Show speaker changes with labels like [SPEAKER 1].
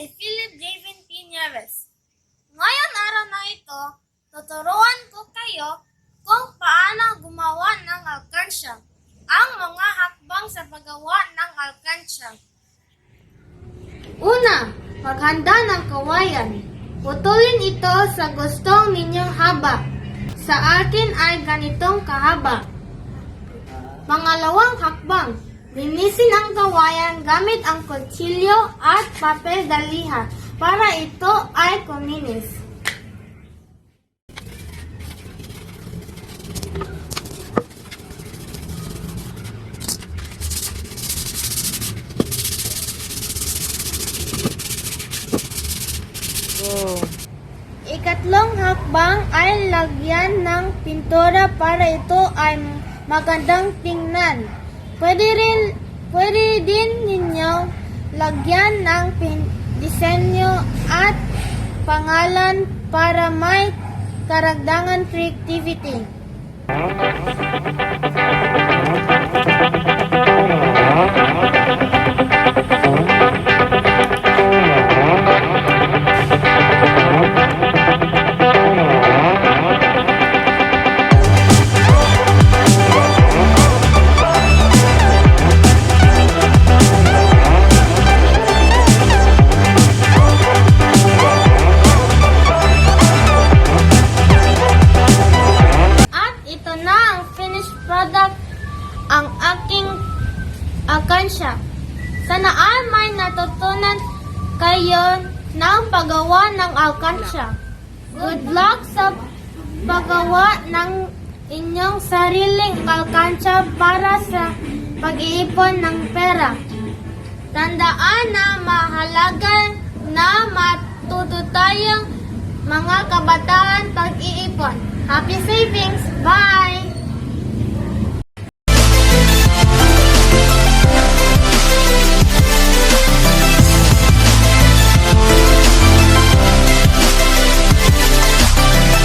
[SPEAKER 1] si Philip David Pinares. Ngayong araw na ito, tuturuan ko kayo kung paano gumawa ng alkansya, ang mga hakbang sa paggawa ng alkansya. Una, paghanda ng kawayan. Putulin ito sa gustong ninyong haba. Sa akin ay ganitong kahaba. Pangalawang hakbang, Linisin ang kawayan gamit ang kutsilyo at papel daliha para ito ay kuminis.
[SPEAKER 2] Go.
[SPEAKER 1] Ikatlong hakbang ay lagyan ng pintura para ito ay magandang tingnan. Pwede rin pwede din ninyo lagyan ng disenyo at pangalan para may karagdagan creativity. Finished product, ang aking akansya. Sana ay may natutunan kayo ng paggawa ng alkansya. Good luck sa paggawa ng inyong sariling alkansya para sa pag-iipon ng pera. Tandaan na mahalaga na matuto tayong mga kabataan pag-iipon. Happy savings! Bye!